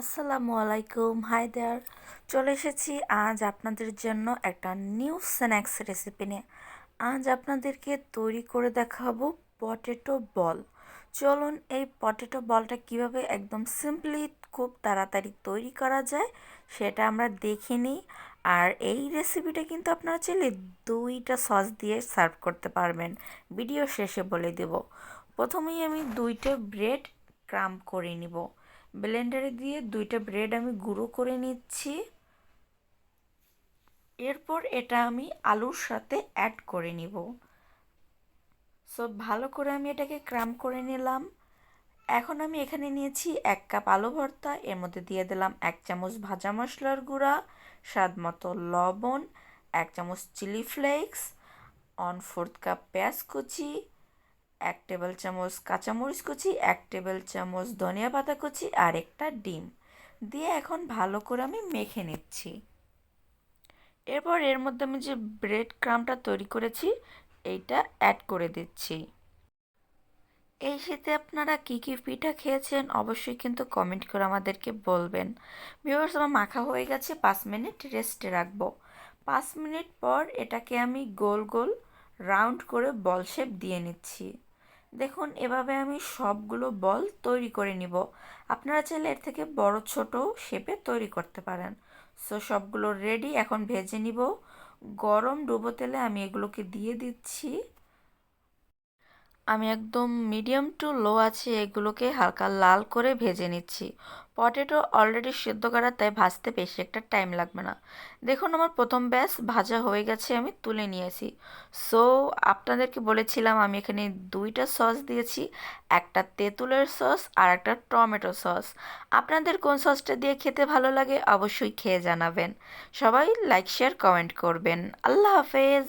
আসসালামু আলাইকুম। Hi there চলে এসেছি আজ আপনাদের জন্য একটা নিউ স্ন্যাক্স রেসিপি নিয়ে। আজ আপনাদেরকে তৈরি করে দেখাবো পটেটো বল চলুন এই পটেটো বলটা কীভাবে একদম সিম্পলি খুব তাড়াতাড়ি তৈরি করা যায় সেটা আমরা দেখে নিই। আর এই রেসিপিটা কিন্তু আপনারা চাইলে দুইটা সস দিয়ে সার্ভ করতে পারবেন। ভিডিও শেষে বলে দেব। প্রথমেই আমি দুইটা ব্রেড ক্রাম করে নিব। ব্লেন্ডারে দিয়ে দুইটা ব্রেড আমি গুঁড়ো করে নিচ্ছি। এরপর এটা আমি আলুর সাথে অ্যাড করে নিব। সো ভালো করে আমি এটাকে ক্রাম করে নিলাম। এখন আমি এখানে নিয়েছি এক কাপ আলু ভর্তা, এর মধ্যে দিয়ে দিলাম এক চামচ ভাজা মশলার গুঁড়া, স্বাদ মতো লবণ, এক চামচ chilli flakes one fourth cup পেঁয়াজ কুচি এক টেবিল চামচ কাঁচামরিচ কুচি, এক টেবিল চামচ ধনিয়া পাতা কুচি আর একটা ডিম। দিয়ে এখন ভালো করে আমি মেখে নিচ্ছি। এরপর এর মধ্যে আমি যে ব্রেড ক্রামটা তৈরি করেছি, এইটা অ্যাড করে দিচ্ছি। এই শীতে আপনারা কী কী পিঠা খেয়েছেন অবশ্যই কিন্তু কমেন্ট করে আমাদেরকে বলবেন। ভিউয়ার্স আমার মাখা হয়ে গেছে, পাঁচ মিনিট রেস্টে রাখব। পাঁচ মিনিট পর এটাকে আমি গোল গোল রাউন্ড করে বল শেপ দিয়ে নিচ্ছি। দেখুন, এভাবে আমি সবগুলো বল তৈরি করে নিব। আপনারা চাইলে এর থেকে বড় ছোট শেপে তৈরি করতে পারেন। সো সবগুলো রেডি এখন ভেজে নিব। গরম ডুবো তেলে আমি এগুলোকে দিয়ে দিচ্ছি। আমি একদম মিডিয়াম টু লো আছে, এগুলোকে হালকা লাল করে ভেজে নিচ্ছি। পটেটো অলরেডি সিদ্ধ করা, তাই ভাজতে বেশি একটা টাইম লাগবে না। দেখুন, আমার প্রথম ব্যাস ভাজা হয়ে গেছে, আমি তুলে নিয়েছি। সো আপনাদেরকে বলেছিলাম, আমি এখানে দুইটা সস দিয়েছি, একটা তেঁতুলের সস আর একটা টমেটো সস আপনাদের কোন সসটা দিয়ে খেতে ভালো লাগে, অবশ্যই খেয়ে জানাবেন। সবাই লাইক শেয়ার কমেন্ট করবেন। আল্লাহ হাফেজ!